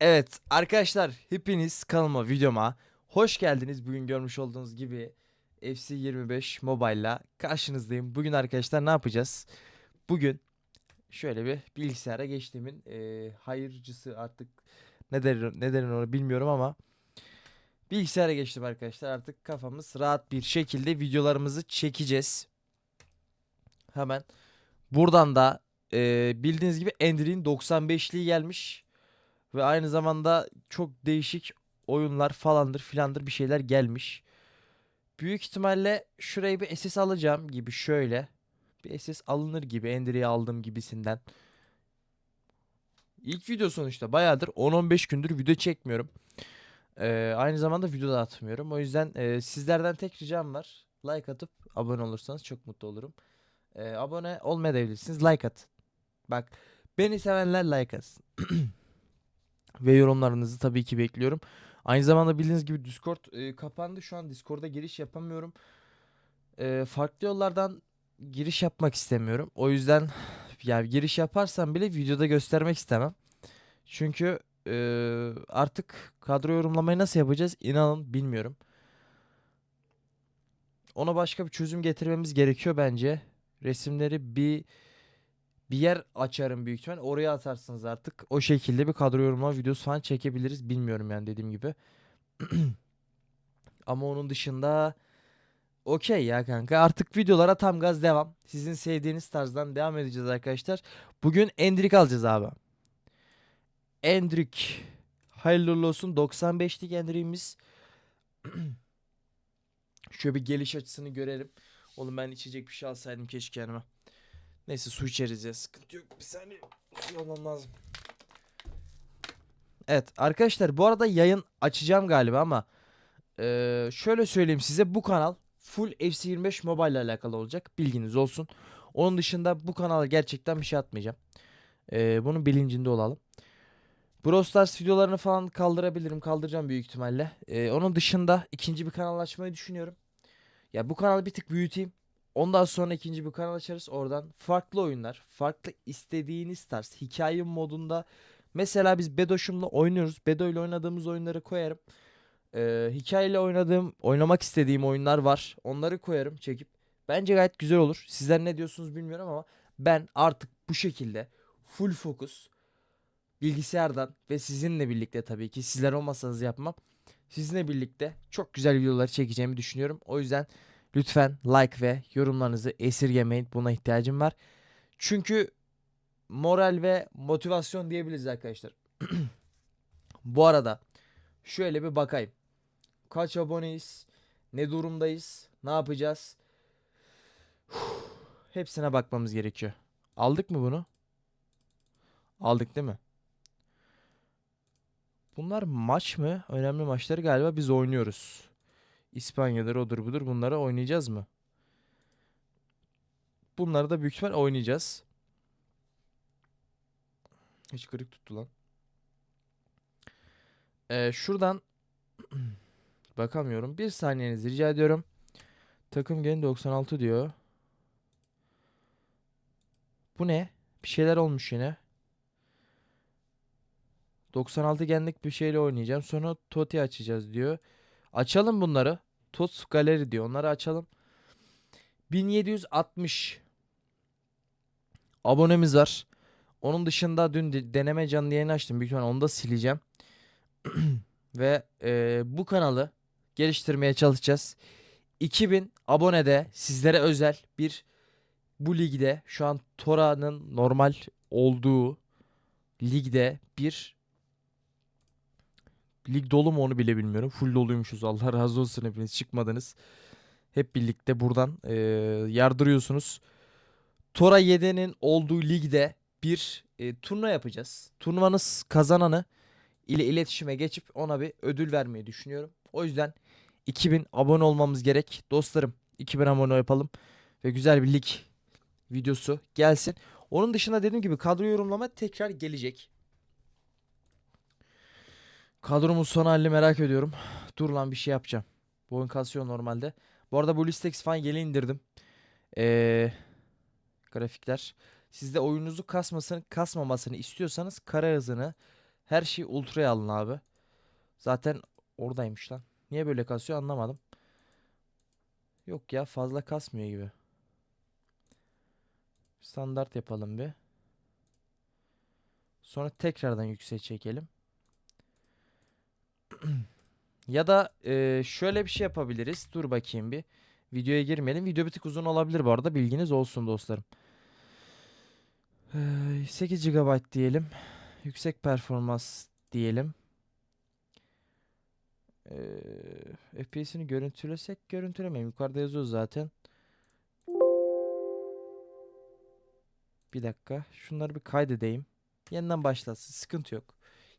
Evet arkadaşlar hepiniz kanalıma videoma hoş geldiniz. Bugün görmüş olduğunuz gibi FC25 Mobile'la karşınızdayım. Bugün arkadaşlar ne yapacağız? Bugün şöyle bir bilgisayara geçtiğimin eee, hayırcısı artık ne derin, ne derin onu bilmiyorum ama bilgisayara geçtim arkadaşlar. Artık kafamız rahat bir şekilde videolarımızı çekeceğiz. Hemen buradan da eee, bildiğiniz gibi Android'in 95'liği gelmiş. Ve aynı zamanda çok değişik oyunlar falandır filandır bir şeyler gelmiş. Büyük ihtimalle şurayı bir SS alacağım gibi şöyle. Bir SS alınır gibi Ender'i aldığım gibisinden. İlk video sonuçta bayağıdır 10-15 gündür video çekmiyorum. Ee, aynı zamanda video da atmıyorum. O yüzden e, sizlerden tek ricam var. Like atıp abone olursanız çok mutlu olurum. Ee, abone olmayabilirsiniz. Like at. Bak beni sevenler like atsın. Ve yorumlarınızı tabii ki bekliyorum. Aynı zamanda bildiğiniz gibi Discord e, kapandı. Şu an Discord'a giriş yapamıyorum. E, farklı yollardan giriş yapmak istemiyorum. O yüzden ya giriş yaparsam bile videoda göstermek istemem. Çünkü e, artık kadro yorumlamayı nasıl yapacağız inanın bilmiyorum. Ona başka bir çözüm getirmemiz gerekiyor bence. Resimleri bir bir yer açarım büyük ihtimal. Oraya atarsınız artık. O şekilde bir kadro yorumlama videosu falan çekebiliriz. Bilmiyorum yani dediğim gibi. Ama onun dışında okey ya kanka. Artık videolara tam gaz devam. Sizin sevdiğiniz tarzdan devam edeceğiz arkadaşlar. Bugün Endrik alacağız abi. Endrik. Hayırlı olsun. 95'lik Endrik'imiz. Şöyle bir geliş açısını görelim. Oğlum ben içecek bir şey alsaydım keşke yanıma. Neyse su içeriz ya sıkıntı yok. Bir saniye su almam lazım. Evet arkadaşlar bu arada yayın açacağım galiba ama eee, şöyle söyleyeyim size bu kanal full FC25 Mobile ile alakalı olacak. Bilginiz olsun. Onun dışında bu kanala gerçekten bir şey atmayacağım. Eee, bunun bilincinde olalım. Brawl Stars videolarını falan kaldırabilirim. Kaldıracağım büyük ihtimalle. Eee, onun dışında ikinci bir kanal açmayı düşünüyorum. Ya bu kanalı bir tık büyüteyim. Ondan sonra ikinci bir kanal açarız. Oradan farklı oyunlar, farklı istediğiniz tarz hikaye modunda. Mesela biz Bedoş'umla oynuyoruz. Bedo ile oynadığımız oyunları koyarım. Ee, hikayeyle oynadığım, oynamak istediğim oyunlar var. Onları koyarım çekip. Bence gayet güzel olur. Sizler ne diyorsunuz bilmiyorum ama ben artık bu şekilde full fokus bilgisayardan ve sizinle birlikte tabii ki sizler olmasanız yapmam. Sizinle birlikte çok güzel videolar çekeceğimi düşünüyorum. O yüzden Lütfen like ve yorumlarınızı esirgemeyin. Buna ihtiyacım var. Çünkü moral ve motivasyon diyebiliriz arkadaşlar. Bu arada şöyle bir bakayım. Kaç aboneyiz? Ne durumdayız? Ne yapacağız? Hepsine bakmamız gerekiyor. Aldık mı bunu? Aldık değil mi? Bunlar maç mı? Önemli maçları galiba biz oynuyoruz. İspanya'dır odur budur bunları oynayacağız mı? Bunları da büyük ihtimal oynayacağız. Hiç kırık tuttu lan. Ee, şuradan bakamıyorum. Bir saniyenizi rica ediyorum. Takım gen 96 diyor. Bu ne? Bir şeyler olmuş yine. 96 genlik bir şeyle oynayacağım. Sonra Toti açacağız diyor. Açalım bunları. Tots Galeri diyor. Onları açalım. 1760 abonemiz var. Onun dışında dün de- deneme canlı yayını açtım. Büyük ihtimalle onu da sileceğim. Ve e, bu kanalı geliştirmeye çalışacağız. 2000 abonede sizlere özel bir bu ligde şu an Tora'nın normal olduğu ligde bir Lig dolu mu onu bile bilmiyorum. Full doluymuşuz. Allah razı olsun hepiniz çıkmadınız. Hep birlikte buradan eee, yardırıyorsunuz. Tora 7'nin olduğu ligde bir e, turnuva yapacağız. Turnuvanız kazananı ile iletişime geçip ona bir ödül vermeyi düşünüyorum. O yüzden 2000 abone olmamız gerek. Dostlarım 2000 abone yapalım ve güzel bir lig videosu gelsin. Onun dışında dediğim gibi kadro yorumlama tekrar gelecek. Kadromun son halini merak ediyorum. Dur lan bir şey yapacağım. Bu oyun kasıyor normalde. Bu arada bu Listex falan yeni indirdim. Ee, grafikler. Siz de oyununuzu kasmasını, kasmamasını istiyorsanız kara hızını Her şey ultraya alın abi. Zaten oradaymış lan. Niye böyle kasıyor anlamadım. Yok ya fazla kasmıyor gibi. Standart yapalım bir. Sonra tekrardan yükseğe çekelim. Ya da e, şöyle bir şey yapabiliriz. Dur bakayım bir. Videoya girmeyelim. Video bir tık uzun olabilir bu arada. Bilginiz olsun dostlarım. Ee, 8 GB diyelim. Yüksek performans diyelim. Ee, FPS'ini görüntülesek görüntülemeyin. Yukarıda yazıyor zaten. Bir dakika. Şunları bir kaydedeyim. Yeniden başlasın. Sıkıntı yok.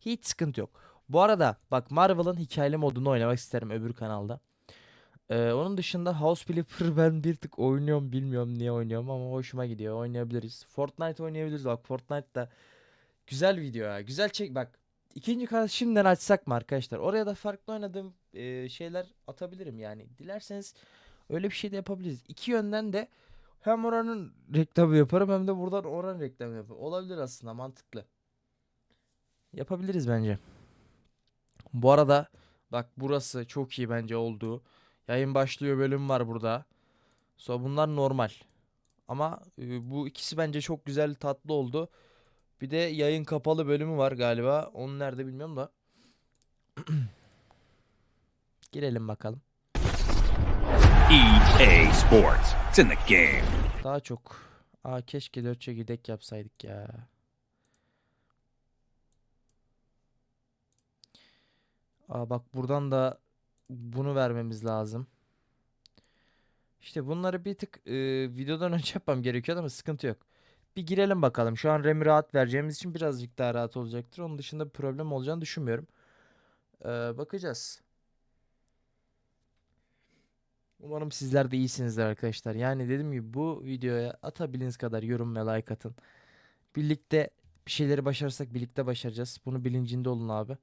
Hiç sıkıntı yok. Bu arada bak Marvel'ın hikayeli modunu oynamak isterim öbür kanalda. Ee, onun dışında House Flipper ben bir tık oynuyorum bilmiyorum niye oynuyorum ama hoşuma gidiyor oynayabiliriz. Fortnite oynayabiliriz bak Fortnite da güzel video ya güzel çek bak. İkinci kanal şimdiden açsak mı arkadaşlar? Oraya da farklı oynadığım e, şeyler atabilirim yani. Dilerseniz öyle bir şey de yapabiliriz. İki yönden de hem oranın reklamı yaparım hem de buradan oranın reklamı yaparım. Olabilir aslında mantıklı. Yapabiliriz bence. Bu arada bak burası çok iyi bence oldu. Yayın başlıyor bölüm var burada. So bunlar normal. Ama e, bu ikisi bence çok güzel tatlı oldu. Bir de yayın kapalı bölümü var galiba. Onu nerede bilmiyorum da. Girelim bakalım. EA Sports. It's in the game. Daha çok. Aa keşke 4 çekirdek yapsaydık ya. Aa bak buradan da bunu vermemiz lazım. İşte bunları bir tık e, videodan önce yapmam gerekiyor ama sıkıntı yok. Bir girelim bakalım. Şu an RAM'i rahat vereceğimiz için birazcık daha rahat olacaktır. Onun dışında bir problem olacağını düşünmüyorum. Ee, bakacağız. Umarım sizler de iyisinizdir arkadaşlar. Yani dediğim gibi bu videoya atabildiğiniz kadar yorum ve like atın. Birlikte bir şeyleri başarırsak birlikte başaracağız. Bunu bilincinde olun abi.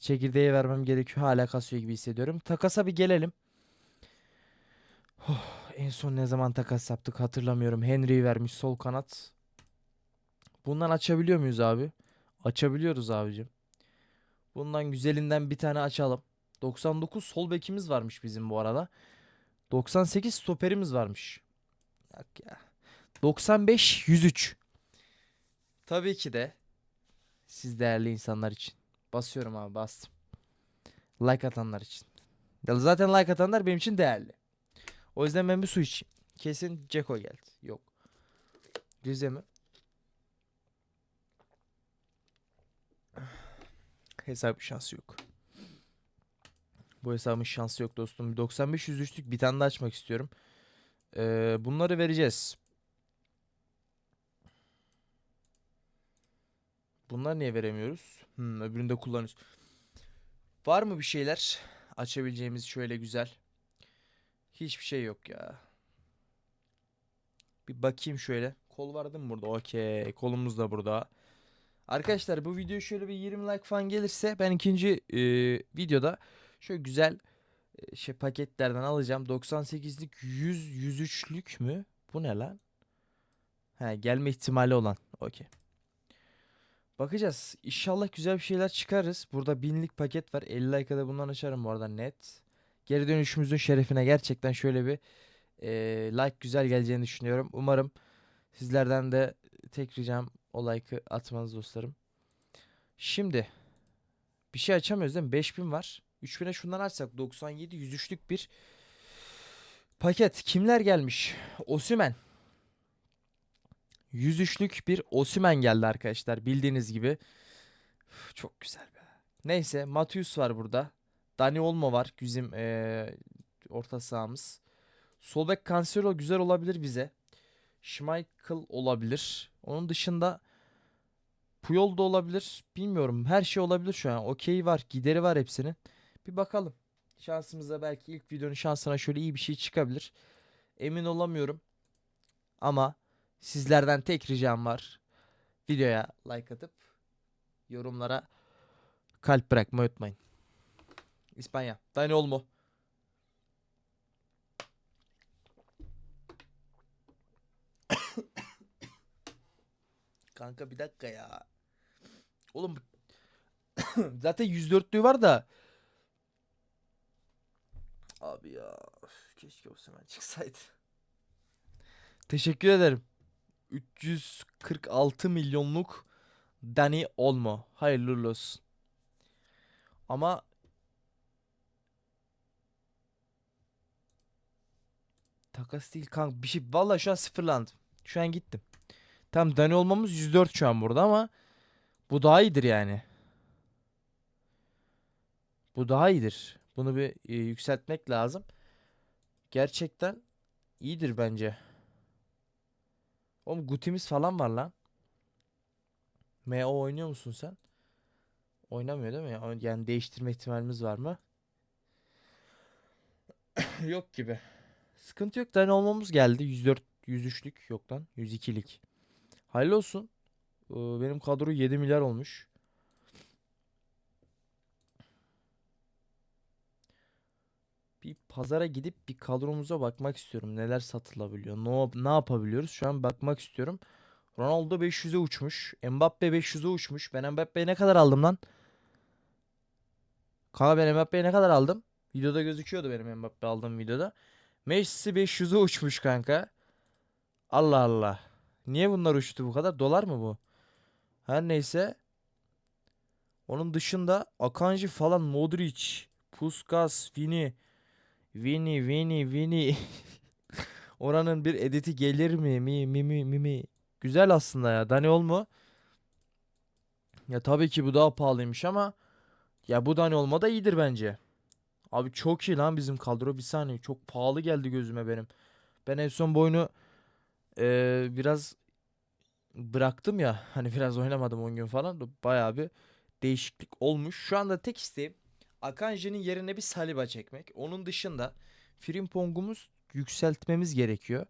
Çekirdeği vermem gerekiyor. Hala kasıyor gibi hissediyorum. Takasa bir gelelim. Oh, en son ne zaman takas yaptık hatırlamıyorum. Henry vermiş sol kanat. Bundan açabiliyor muyuz abi? Açabiliyoruz abicim. Bundan güzelinden bir tane açalım. 99 sol bekimiz varmış bizim bu arada. 98 stoperimiz varmış. Yok ya. 95 103. Tabii ki de siz değerli insanlar için. Basıyorum abi bastım. Like atanlar için. Ya zaten like atanlar benim için değerli. O yüzden ben bir su içeyim. Kesin Ceko geldi. Yok. Rize mi? Hesap şansı yok. Bu hesabın şansı yok dostum. 95 103'lük bir tane daha açmak istiyorum. Ee, bunları vereceğiz. Bunlar niye veremiyoruz? Hmm, öbürünü de. Var mı bir şeyler açabileceğimiz şöyle güzel? Hiçbir şey yok ya. Bir bakayım şöyle. Kol vardı mı burada? Okey. Kolumuz da burada. Arkadaşlar bu video şöyle bir 20 like falan gelirse ben ikinci e, videoda şöyle güzel e, şey paketlerden alacağım. 98'lik 100 103'lük mü? Bu ne lan? He, gelme ihtimali olan. Okey. Bakacağız. İnşallah güzel bir şeyler çıkarız. Burada binlik paket var. 50 like'da bundan açarım bu arada net. Geri dönüşümüzün şerefine gerçekten şöyle bir e, like güzel geleceğini düşünüyorum. Umarım sizlerden de tek ricam o like'ı atmanız dostlarım. Şimdi bir şey açamıyoruz değil mi? 5000 var. 3000'e şundan açsak 97 103'lük bir paket. Kimler gelmiş? Osümen. 103'lük bir Osümen geldi arkadaşlar bildiğiniz gibi. Üf, Çok güzel be. Neyse Matius var burada. Dani Olmo var bizim eee, orta sahamız. Sol bek Cancelo güzel olabilir bize. Schmeichel olabilir. Onun dışında Puyol da olabilir. Bilmiyorum. Her şey olabilir şu an. Okey var. Gideri var hepsinin. Bir bakalım. Şansımıza belki ilk videonun şansına şöyle iyi bir şey çıkabilir. Emin olamıyorum. Ama sizlerden tek ricam var. Videoya like atıp yorumlara kalp bırakmayı unutmayın. İspanya. Dani Olmo. Kanka bir dakika ya. Oğlum Zaten 104'lüğü var da. Abi ya. Keşke Osimhen çıksaydı. Teşekkür ederim. 346 milyonluk Dani Olmo. Hayırlı olsun. Ama takas değil kanka bir şey vallahi şu an sıfırlandım. Şu an gittim. Tam Dani olmamız 104 şu an burada ama bu daha iyidir yani. Bu daha iyidir. Bunu bir e, yükseltmek lazım. Gerçekten iyidir bence. Oğlum Gutimiz falan var lan. MO oynuyor musun sen? Oynamıyor değil mi? Ya- Yani değiştirme ihtimalimiz var mı? Yok gibi. Sıkıntı yok. Dani olmamız geldi. 104, 103'lük yok lan. 102'lik. Hayırlı olsun. Ee, Benim kadro 7 milyar olmuş. Bir pazara gidip bir kadromuza bakmak istiyorum. Neler satılabiliyor? Ne, ne yapabiliyoruz? Şu an bakmak istiyorum. Ronaldo 500'e uçmuş. Mbappe 500'e uçmuş. Ben Mbappe'ye ne kadar aldım lan? Kanka ben Mbappe'ye ne kadar aldım? Videoda gözüküyordu benim Mbappe aldığım videoda. Messi 500'e uçmuş kanka. Allah Allah. Niye bunlar uçtu bu kadar? Dolar mı bu? Her neyse. Onun dışında Akanji falan Modric, Puskas, Vini, Vini, Vini, Vini. Oranın bir editi gelir mi? Mi mi mi mi mi. Güzel aslında ya. Dani Olmo. Ya tabii ki bu daha pahalıymış ama ya bu Dani da iyidir bence. Abi çok iyi lan bizim kadro. Bir saniye çok pahalı geldi gözüme benim. Ben en son bu oyunu eee, biraz bıraktım ya. Hani biraz oynamadım 10 gün falan. Bayağı bir değişiklik olmuş. Şu anda tek isteğim Akanji'nin yerine bir Saliba çekmek. Onun dışında Frimpong'umuz yükseltmemiz gerekiyor.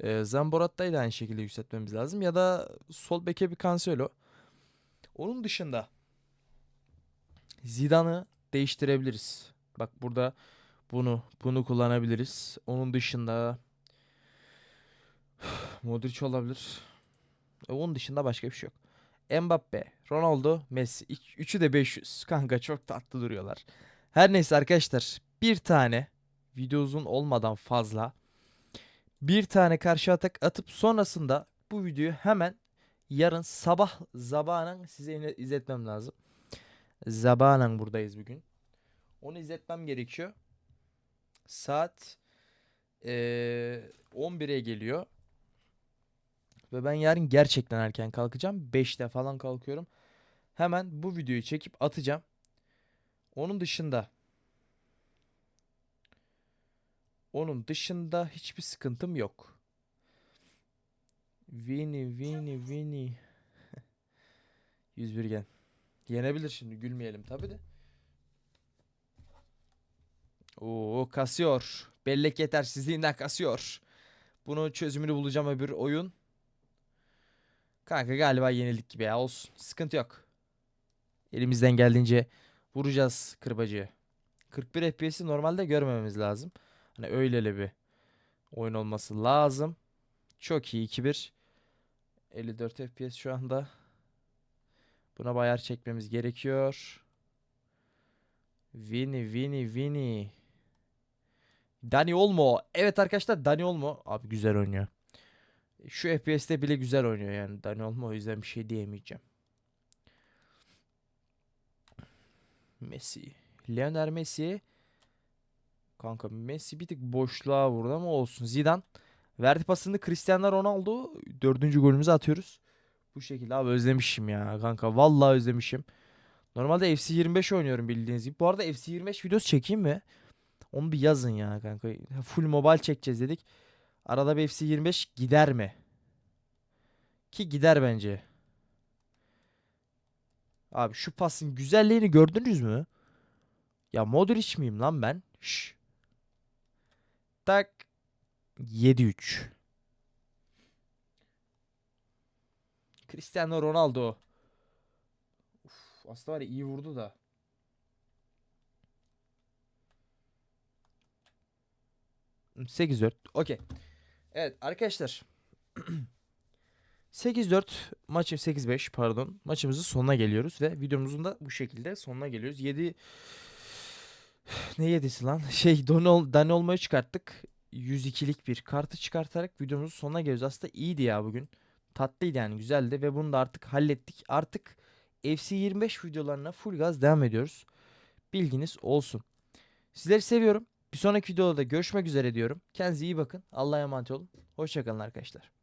Ee, Zamboratta'yı da aynı şekilde yükseltmemiz lazım. Ya da sol beke bir Cancelo. Onun dışında Zidane'ı değiştirebiliriz. Bak burada bunu bunu kullanabiliriz. Onun dışında Modric olabilir. E, Onun dışında başka bir şey yok. Mbappe, Ronaldo, Messi. Üçü de 500. Kanka çok tatlı duruyorlar. Her neyse arkadaşlar. Bir tane video uzun olmadan fazla bir tane karşı atak atıp sonrasında bu videoyu hemen yarın sabah zabanen size izletmem lazım. Zabanen buradayız bugün. Onu izletmem gerekiyor. Saat eee 11'e geliyor. Ve ben yarın gerçekten erken kalkacağım. 5'te falan kalkıyorum. Hemen bu videoyu çekip atacağım. Onun dışında onun dışında hiçbir sıkıntım yok. Vini Vini Vini 101 gen. Yenebilir şimdi gülmeyelim tabi de. Oo kasıyor. Bellek yetersizliğinden kasıyor. Bunun çözümünü bulacağım öbür oyun. Kanka galiba yenildik gibi ya olsun. Sıkıntı yok. Elimizden geldiğince vuracağız kırbacıyı. 41 FPS'i normalde görmememiz lazım. Hani öyleli bir oyun olması lazım. Çok iyi 2-1. 54 FPS şu anda. Buna bayar çekmemiz gerekiyor. Vini Vini Vini. Dani Olmo. Evet arkadaşlar Dani Olmo. Abi güzel oynuyor. Şu FPS'te bile güzel oynuyor yani Dani Olmo. O yüzden bir şey diyemeyeceğim. Messi. Lionel Messi. Kanka Messi bir tık boşluğa vurdu ama olsun. Zidane. Verdi pasını Cristiano Ronaldo. Dördüncü golümüzü atıyoruz. Bu şekilde abi özlemişim ya kanka. Vallahi özlemişim. Normalde FC 25 oynuyorum bildiğiniz gibi. Bu arada FC 25 videosu çekeyim mi? Onu bir yazın ya kanka. Full mobile çekeceğiz dedik. Arada bir FC 25 gider mi? Ki gider bence. Abi şu pasın güzelliğini gördünüz mü? Ya Modric miyim lan ben? Şş. Tak. 7-3. Cristiano Ronaldo. Uf, aslında var ya iyi vurdu da. Hmm, 8-4. Okey. Evet arkadaşlar. 8-4 maçı 8-5 pardon maçımızın sonuna geliyoruz ve videomuzun da bu şekilde sonuna geliyoruz. 7 ne yedisi lan? Şey Dani, Dani olmayı çıkarttık. 102'lik bir kartı çıkartarak videomuzun sonuna geliyoruz. Aslında iyiydi ya bugün. Tatlıydı yani güzeldi ve bunu da artık hallettik. Artık FC 25 videolarına full gaz devam ediyoruz. Bilginiz olsun. Sizleri seviyorum. Bir sonraki videoda da görüşmek üzere diyorum. Kendinize iyi bakın. Allah'a emanet olun. Hoşçakalın arkadaşlar.